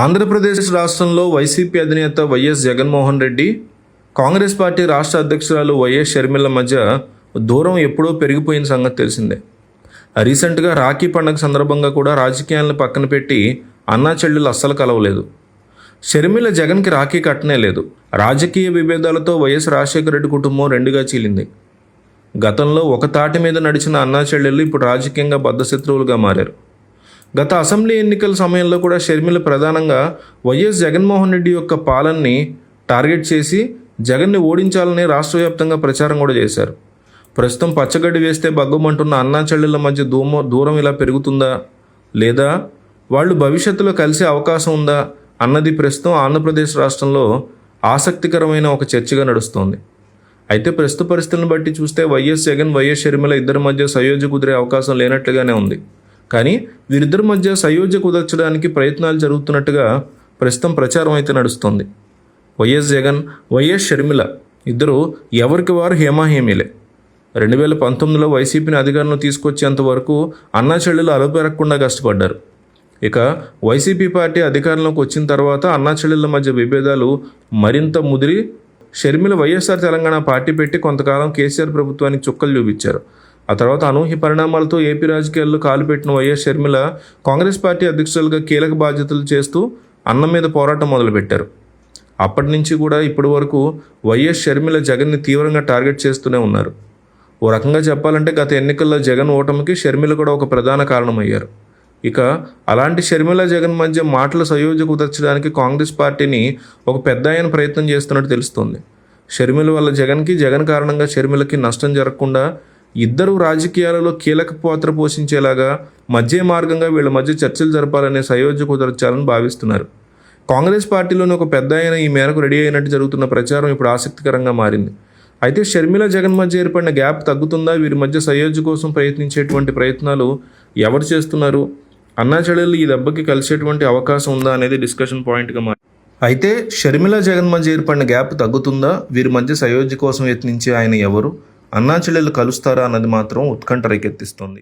ఆంధ్రప్రదేశ్ రాష్ట్రంలో వైసీపీ అధినేత YS Jaganmohan Reddy Congress party రాష్ట్ర అధ్యక్షురాలు వైఎస్ షర్మిల మధ్య దూరం ఎప్పుడో పెరిగిపోయిన సంగతి తెలిసిందే. రీసెంట్గా రాఖీ పండగ సందర్భంగా కూడా రాజకీయాలను పక్కన పెట్టి అన్నా చెల్లెలు అస్సలు కలవలేదు. షర్మిల జగన్కి రాఖీ కట్టనే లేదు. రాజకీయ విభేదాలతో వైఎస్ రాజశేఖర రెడ్డి కుటుంబం రెండుగా చీలింది. గతంలో ఒక తాటి మీద నడిచిన అన్నా చెల్లెళ్ళు ఇప్పుడు రాజకీయంగా బద్ధశత్రువులుగా మారారు. గత అసెంబ్లీ ఎన్నికల సమయంలో కూడా షర్మిల ప్రధానంగా వైఎస్ జగన్మోహన్ రెడ్డి యొక్క పాలనని టార్గెట్ చేసి జగన్ని ఓడించాలని రాష్ట్ర వ్యాప్తంగా ప్రచారం కూడా చేశారు. ప్రస్తుతం పచ్చగడ్డి వేస్తే బగ్గుమంటున్న అన్నా చెల్లెళ్ళ మధ్య దూమ దూరం ఇలా పెరుగుతుందా లేదా? వాళ్ళు భవిష్యత్తులో కలిసే అవకాశం ఉందా? అన్నది ప్రస్తుతం ఆంధ్రప్రదేశ్ రాష్ట్రంలో ఆసక్తికరమైన ఒక చర్చగా నడుస్తోంది. అయితే ప్రస్తుత పరిస్థితులను బట్టి చూస్తే వైఎస్ జగన్ వైఎస్ షర్మిల ఇద్దరి మధ్య సయోధ్య కుదిరే అవకాశం లేనట్లుగానే ఉంది. కానీ వీరిద్దరి మధ్య సయోధ్య కుదర్చడానికి ప్రయత్నాలు జరుగుతున్నట్టుగా ప్రస్తుతం ప్రచారం అయితే నడుస్తుంది. వైఎస్ జగన్ వైఎస్ షర్మిల ఇద్దరు ఎవరికి వారు హేమాహేమీలే. రెండు వేల పంతొమ్మిదిలో వైసీపీని అధికారంలో తీసుకొచ్చేంత వరకు అన్నా చెల్లెలు అలపెరగకుండా కష్టపడ్డారు. ఇక వైసీపీ పార్టీ అధికారంలోకి వచ్చిన తర్వాత అన్నా చెల్లెళ్ళ మధ్య విభేదాలు మరింత ముదిరి షర్మిల వైఎస్ఆర్ తెలంగాణ పార్టీ పెట్టి కొంతకాలం కేసీఆర్ ప్రభుత్వానికి చుక్కలు చూపించారు. ఆ తర్వాత అనూహ్య పరిణామాలతో ఏపీ రాజకీయాల్లో కాలుపెట్టిన వైఎస్ షర్మిల కాంగ్రెస్ పార్టీ అధ్యక్షులుగా కీలక బాధ్యతలు చేస్తూ అన్నం మీద పోరాటం మొదలుపెట్టారు. అప్పటి నుంచి కూడా ఇప్పటి వరకు వైఎస్ షర్మిల జగన్ని తీవ్రంగా టార్గెట్ చేస్తూనే ఉన్నారు. ఓ రకంగా చెప్పాలంటే గత ఎన్నికల్లో జగన్ ఓటమికి షర్మిల కూడా ఒక ప్రధాన కారణమయ్యారు. ఇక అలాంటి షర్మిల జగన్ మధ్య మాటల సయోధ్య కుదర్చడానికి కాంగ్రెస్ పార్టీని ఒక పెద్ద ఆయన ప్రయత్నం చేస్తున్నట్టు తెలుస్తోంది. షర్మిల వల్ల జగన్కి జగన్ కారణంగా షర్మిలకి నష్టం జరగకుండా ఇద్దరు రాజకీయాలలో కీలక పాత్ర పోషించేలాగా మధ్య మార్గంగా వీళ్ళ మధ్య చర్చలు జరపాలనే సయోధ్య కుదర్చాలని భావిస్తున్నారు. కాంగ్రెస్ పార్టీలోని ఒక పెద్ద అయిన ఈ మేరకు రెడీ అయినట్టు జరుగుతున్న ప్రచారం ఇప్పుడు ఆసక్తికరంగా మారింది. అయితే షర్మిల జగన్ మధ్య ఏర్పడిన గ్యాప్ తగ్గుతుందా? వీరి మధ్య సయోధ్య కోసం ప్రయత్నించేటువంటి ప్రయత్నాలు ఎవరు చేస్తున్నారు? అన్నా చెల్లెలు ఈ దెబ్బకి కలిసేటువంటి అవకాశం ఉందా అనేది డిస్కషన్ పాయింట్గా మారి. అయితే షర్మిల జగన్ మధ్య ఏర్పడిన గ్యాప్ తగ్గుతుందా? వీరి మధ్య సయోధ్య కోసం యత్నించే ఆయన ఎవరు? అన్నా చెల్లెలు కలుస్తారా అన్నది మాత్రం ఉత్కంఠ రేకెత్తిస్తుంది.